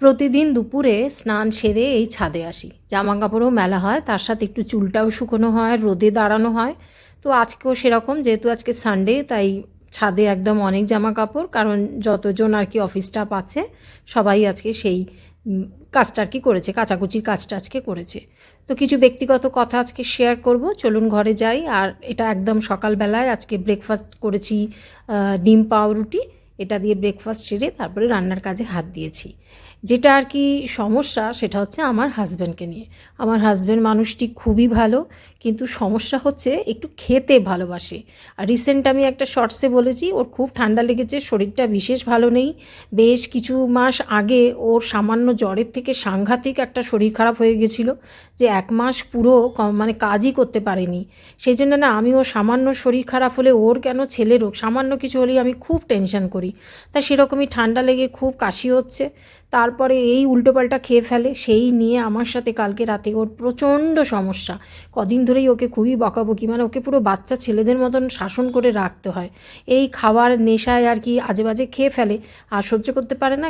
প্রতিদিন দুপুরে স্নান সেরে এই ছাদে আসি। জামা কাপড়ও মেলা হয়, তার সাথে একটু চুলটাও শুকোনো হয়, রোদে দাঁড়ানো হয়। তো আজকেও সেরকম, যেহেতু আজকে সানডে তাই ছাদে একদম অনেক জামা কাপড় কারণ যতজন আর কি অফিস স্টাফ আছে, সবাই আজকে সেই কাজটা আর কি করেছে, কাচাকুচির কাজটা আজকে করেছে। তো কিছু ব্যক্তিগত কথা আজকে শেয়ার করব, চলুন ঘরে যাই। আর এটা একদম সকালবেলায় আজকে ব্রেকফাস্ট করেছি ডিম পাউরুটি, এটা দিয়ে ব্রেকফাস্ট সেরে তারপরে রান্নার কাজে হাত দিয়েছি। যেটা আর কি সমস্যা সেটা হচ্ছে আমার হাজব্যান্ডকে নিয়ে। আমার হাজব্যান্ড মানুষটি খুবই ভালো, কিন্তু সমস্যা হচ্ছে একটু খেতে ভালোবাসে। আর রিসেন্ট আমি একটা শর্টসে বলেছি, ওর খুব ঠান্ডা লেগেছে, শরীরটা বিশেষ ভালো নেই। বেশ কিছু মাস আগে ওর সামান্য জ্বরের থেকে সাংঘাতিক একটা শরীর খারাপ হয়ে গেছিল, যে এক মাস পুরো মানে কাজই করতে পারেনি। সেই জন্য না, আমি ওর সামান্য শরীর খারাপ হলে ওর কেন ছেলের হোক সামান্য কিছু হলেই আমি খুব টেনশন করি। তা সেরকমই ঠান্ডা লেগে খুব কাশি হচ্ছে। তারপরে এই উল্টোপাল্টা খেয়ে ফেলে, সেই নিয়ে আমার সাথে কালকে রাতে ওর প্রচণ্ড সমস্যা। কদিন ধরেই ওকে খুবই বকাবকি মানে ওকে পুরো বাচ্চা ছেলেদের মতন শাসন করে রাখতে হয়। এই খাওয়ার নেশায় আর কি আজে বাজে খেয়ে ফেলে, আর সহ্য করতে পারে না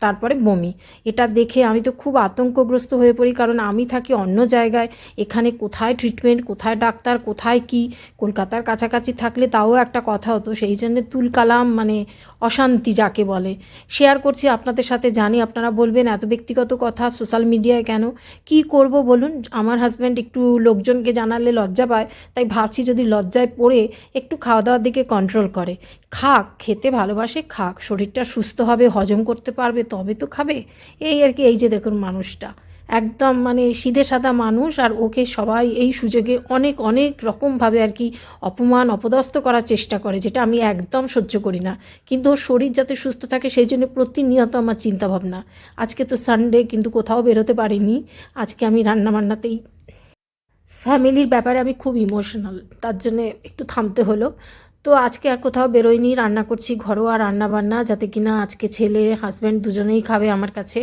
তারপরে বমি। এটা দেখে আমি তো খুব আতঙ্কগ্রস্ত হয়ে পড়ি, কারণ আমি থাকি অন্য জায়গায়। এখানে কোথায় ট্রিটমেন্ট কোথায় ডাক্তার, কোথায় কি? কলকাতার কাছাকাছি থাকলে তাও একটা কথা হতো, সেই জন্য তুলকালাম মানে অশান্তি যাকে বলে। শেয়ার করছি আপনাদের সাথে, জানি আপনারা বলবেন এত ব্যক্তিগত কথা সোশ্যাল মিডিয়ায় কেন? কি করব বলুন? আমার হাজব্যান্ড একটু লোকজনকে জানালে লজ্জা পায়, তাই ভাবছি যদি লজ্জায় পড়ে, একটু খাওয়া দাওয়ার দিকে কন্ট্রোল করে। খাক, খেতে ভালোবাসে, খাক, শরীরটা সুস্থ হবে, হজম করতে পারবে তবে তো খাবে। এই আর কি, এই যে দেখুন মানুষটা। একদম মানে সিধে সাদা মানুষ আর ওকে সবাই এই সুযোগে অনেক অনেক রকমভাবে আর কি অপমান, অপদস্থ করার চেষ্টা করে, যেটা আমি একদম সহ্য করি না। কিন্তু ওর শরীর যাতে সুস্থ থাকে সেই জন্য প্রতিনিয়ত আমার চিন্তা ভাবনা আজকে তো সানডে কিন্তু কোথাও বেরোতে পারিনি। আজকে আমি রান্নাবান্নাতেই ফ্যামিলির ব্যাপারে আমি খুব ইমোশনাল তার জন্য একটু থামতে হলো। তো আজকে আর কোথাও বেরোয়নি, রান্না করছি ঘরোয়া রান্না বান্না যাতে কিনা আজকে ছেলে হাজব্যান্ড দুজনেই খাবে আমার কাছে।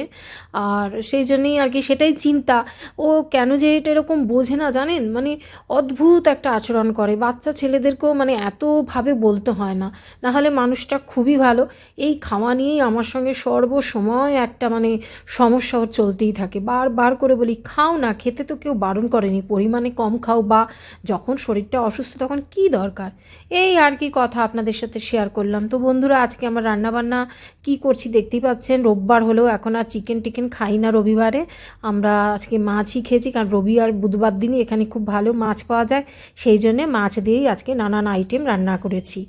আর সেই জন্যেই আর কি সেটাই চিন্তা। ও কেন যে এটা এরকম বোঝে না জানেন? মানে অদ্ভুত একটা আচরণ করে। বাচ্চা ছেলেদেরকেও মানে এতভাবে বলতে হয় না। না হলে মানুষটা খুবই ভালো। এই খাওয়া নিয়েই আমার সঙ্গে সর্বসময় একটা মানে সমস্যা ওর চলতেই থাকে। বারবার করে বলি, খাও না, খেতে তো কেউ বারণ করেনি। পরিমাণে কম খাও বা যখন শরীরটা অসুস্থ তখন কি দরকার? এই আর কি কথা আপনাদের সাথে শেয়ার করলাম। তো বন্ধুরা, আজকে আমার রান্নাবান্না কি করছি দেখতেই পাচ্ছেন। রোববার হলেও এখন আর চিকেন টিকেন খাই না রবিবারে। আমরা আজকে মাছই খেয়েছি, কারণ রবি আর বুধবার দিনই এখানে খুব ভালো মাছ পাওয়া যায়। সেই জন্যে মাছ দিয়েই আজকে নানান আইটেম রান্না করেছি।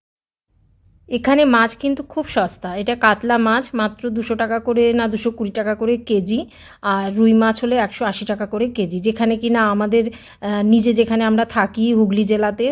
এখানে মাছ কিন্তু খুব সস্তা। এটা কাতলা মাছ, মাত্র দুশো টাকা করে না দুশো কুড়ি টাকা করে কেজি আর রুই মাছ হলে একশো আশি টাকা করে কেজি। যেখানে কি না আমাদের নিজে যেখানে আমরা থাকি হুগলি জেলাতে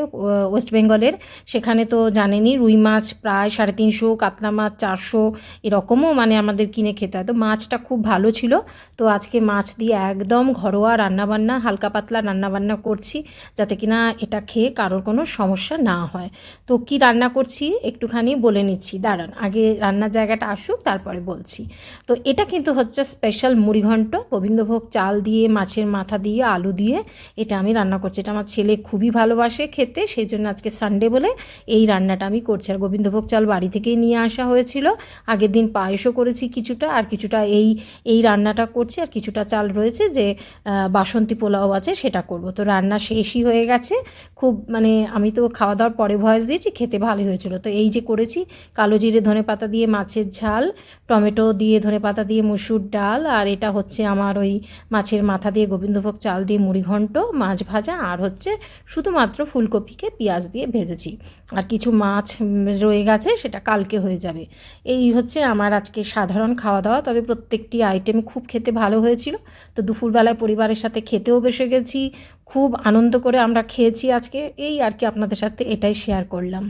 ওয়েস্ট বেঙ্গলের, সেখানে তো জানেনই রুই মাছ প্রায় সাড়ে তিনশো, কাতলা মাছ চারশো এরকমও মানে আমাদের কিনে খেতে হয়। তো মাছটা খুব ভালো ছিল। তো আজকে মাছ দিয়ে একদম ঘরোয়া রান্নাবান্না, হালকা পাতলা রান্নাবান্না করছি যাতে কিনা এটা খেয়ে কারোর কোনো সমস্যা না হয়। তো কি রান্না করছি? একটুখানি বলে নিচ্ছি, দাঁড়ান, আগে রান্নার জায়গাটা আসুক, তারপরে বলছি। তো এটা কিন্তু হচ্ছে স্পেশাল মুড়িঘণ্ট গোবিন্দভোগ চাল দিয়ে, মাছের মাথা দিয়ে, আলু দিয়ে এটা আমি রান্না করছি। এটা আমার ছেলে খুবই ভালোবাসে খেতে, সেই জন্য আজকে সানডে বলে এই রান্নাটা আমি করছি। আর গোবিন্দভোগ চাল বাড়ি থেকেই নিয়ে আসা হয়েছিল। আগের দিন পায়েসও করেছি কিছুটা, আর কিছুটা এই এই রান্নাটা করছি, আর কিছুটা চাল রয়েছে যে বাসন্তী পোলাও আছে সেটা করব। তো রান্না শেষই হয়ে গেছে। খুব মানে আমি তো খাওয়া দাওয়ার পরে ভয়েস দিয়েছি, খেতে ভালোই হয়েছিল। তো এই যে করেছি। কালো জিরে ধনে পাতা দিয়ে মাছের ঝাল, টমেটো দিয়ে ধনে পাতা দিয়ে মুসুর ডাল, আর এটা হচ্ছে আমার ওই মাছের মাথা দিয়ে গোবিন্দভোগ চাল দিয়ে মুড়ি ঘন্ট, মাছ ভাজা, আর হচ্ছে শুধুমাত্র ফুলকপিকে পেঁয়াজ দিয়ে ভেজেছি। আর কিছু মাছ রয়ে গেছে, সেটা কালকে হয়ে যাবে। এই হচ্ছে আমার আজকে সাধারণ খাওয়া দাওয়া তবে প্রত্যেকটি আইটেম খুব খেতে ভালো হয়েছিল। তো দুপুরবেলায় পরিবারের সাথে খেতেও বসে গেছি। খুব আনন্দ করে আমরা খেয়েছি আজকে। এই আর কি আপনাদের সাথে এটাই শেয়ার করলাম।